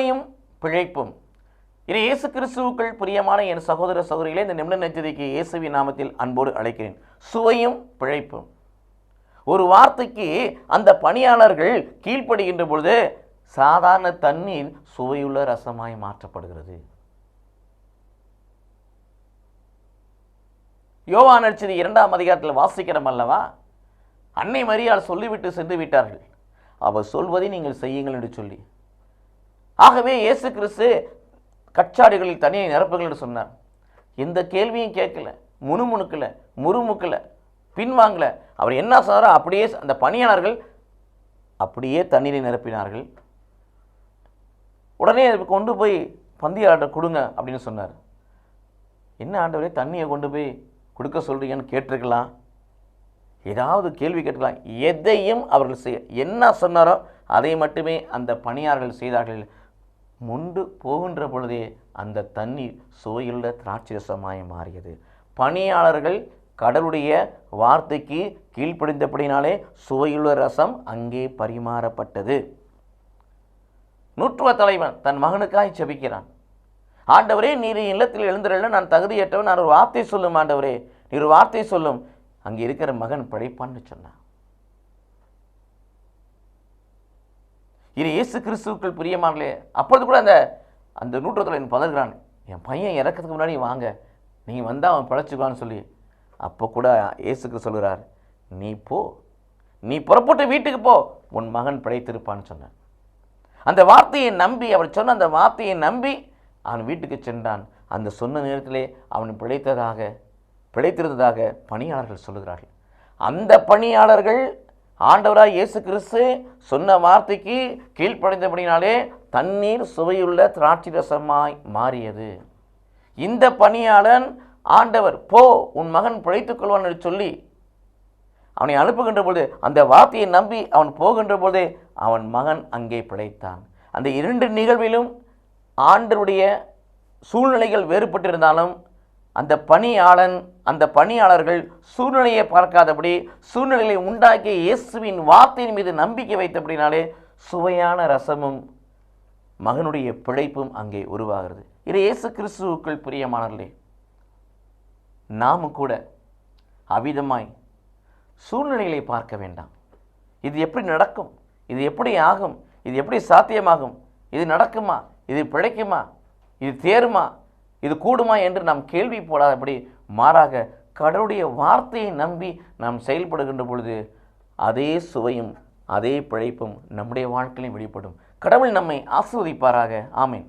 கிருபையும் பிழைப்பும். இனி இயேசு கிறிஸ்துவுக்குள் பிரியமான என் சகோதர சகோதரிகளே இந்த நிமிட நெச்சதிக்கு இயேசுவின் நாமத்தில் அன்போடு அழைக்கிறேன். சுவையும் பிழைப்பும். ஒரு வார்த்தைக்கு அந்த பணியாளர்கள் கீழ்ப்படுகின்ற பொழுது சாதாரண தண்ணீர் சுவையுள்ள ரசமாய் மாற்றப்படுகிறது. யோவான் நடிச்சது இரண்டாம் அதிகாரத்தில் வாசிக்கிறோம் அல்லவா? அன்னை மரியாள் சொல்லிவிட்டு சென்று விட்டார்கள். அவர் சொல்வதை நீங்கள் செய்யுங்கள் என்று சொல்லி. ஆகவே இயேசு கிறிஸ்து கச்சாடிகளில் தனியை நிரப்புகள் என்று சொன்னார். எந்த கேள்வியும் கேட்கல முணுமுணுக்கல முறுமுக்கல பின்வாங்கல. அவர் என்ன சொன்னாரோ அப்படியே அந்த பணியாளர்கள் அப்படியே தண்ணீரை நிரப்பினார்கள். உடனே கொண்டு போய் பந்தியாளர்கிட்ட கொடுங்க அப்படின்னு சொன்னார். என்ன ஆண்டவரே தண்ணியை கொண்டு போய் கொடுக்க சொல்றீங்கன்னு கேட்டிருக்கலாம். ஏதாவது கேள்வி கேட்கலாம் எதையும் அவர்கள் செய்ய என்ன சொன்னாரோ அதை மட்டுமே அந்த பணியாளர்கள் செய்தார்கள். முண்டு போகின்ற பொழுதே அந்த தண்ணீர் சுவையுள்ள திராட்சரசமாய் மாறியது. பணியாளர்கள் கடவுளுடைய வார்த்தைக்கு கீழ்ப்படிந்தபடினாலே சுவையுள்ள ரசம் அங்கே பரிமாறப்பட்டது. நூற்றுவ தலைவன் தன் மகனுக்காய் செபிக்கிறான். ஆண்டவரே நீர் இல்லத்தில் எழுந்திரல நான் தகுதியற்றவன். நான் ஒரு வார்த்தை சொல்லும் ஆண்டவரே. நீர் ஒரு வார்த்தை சொல்லும். அங்கே இருக்கிற மகன் படைப்பான்னு சொன்னான். இது இயேசு கிறிஸ்துவுக்குள் பிரியமானலே அப்பொழுது கூட அந்த அந்த நூற்றத்தில் பதறுகிறான். என் பையன் இறக்கிறதுக்கு முன்னாடி வாங்க நீங்கள் வந்தால் அவன் பிழைச்சிக்கான்னு சொல்லி. அப்போ கூட இயேசுக்கு சொல்கிறார் நீ போ. நீ புறப்பட்டு வீட்டுக்கு போ. உன் மகன் பிழைத்திருப்பான்னு சொன்னான் அந்த வார்த்தையை நம்பி அவர் சொன்ன அந்த வார்த்தையை நம்பி அவன் வீட்டுக்கு சென்றான். அந்த சொன்ன நேரத்திலே அவன் பிழைத்ததாக பிழைத்திருந்ததாக பணியாளர்கள் சொல்லுகிறார்கள். அந்த பணியாளர்கள் ஆண்டவராக இயேசு கிறிஸ்து சொன்ன வார்த்தைக்கு கீழ்ப்படைந்தபடினாலே தண்ணீர் சுவையுள்ள திராட்சை ரசமாய் மாறியது. இந்த பணியாளன் ஆண்டவர் போ உன் மகன் பிழைத்துக் கொள்வான் என்று சொல்லி அவனை அனுப்புகின்ற பொழுது அந்த வார்த்தையை நம்பி அவன் போகின்ற பொழுதே அவன் மகன் அங்கே பிழைத்தான். அந்த இரண்டு நிகழ்விலும் ஆண்டருடைய சூழ்நிலைகள் வேறுபட்டிருந்தாலும் அந்த பணியாளன் அந்த பணியாளர்கள் சூழ்நிலையை பார்க்காதபடி சூழ்நிலையை உண்டாக்கிய இயேசுவின் வார்த்தையின் மீது நம்பிக்கை வைத்தபடினாலே சுவையான ரசமும் மகனுடைய பிழைப்பும் அங்கே உருவாகிறது. இது இயேசு கிறிஸ்துவுக்குள் பிரியமானர்களே நாமும் கூட அவிதமாய் சூழ்நிலைகளை பார்க்க வேண்டாம். இது எப்படி நடக்கும்? இது எப்படி ஆகும்? இது எப்படி சாத்தியமாகும்? இது நடக்குமா? இது பிழைக்குமா? இது தேருமா? இது கூடுமா என்று நாம் கேள்வி போடாதபடி மாறாக கடவுளுடைய வார்த்தையை நம்பி நாம் செயல்படுகின்ற பொழுது அதே சுவையும் அதே பிழைப்பும் நம்முடைய வாழ்க்கையிலும் வெளிப்படும். கடவுள் நம்மை ஆஸ்வதிப்பாராக. ஆமேன்.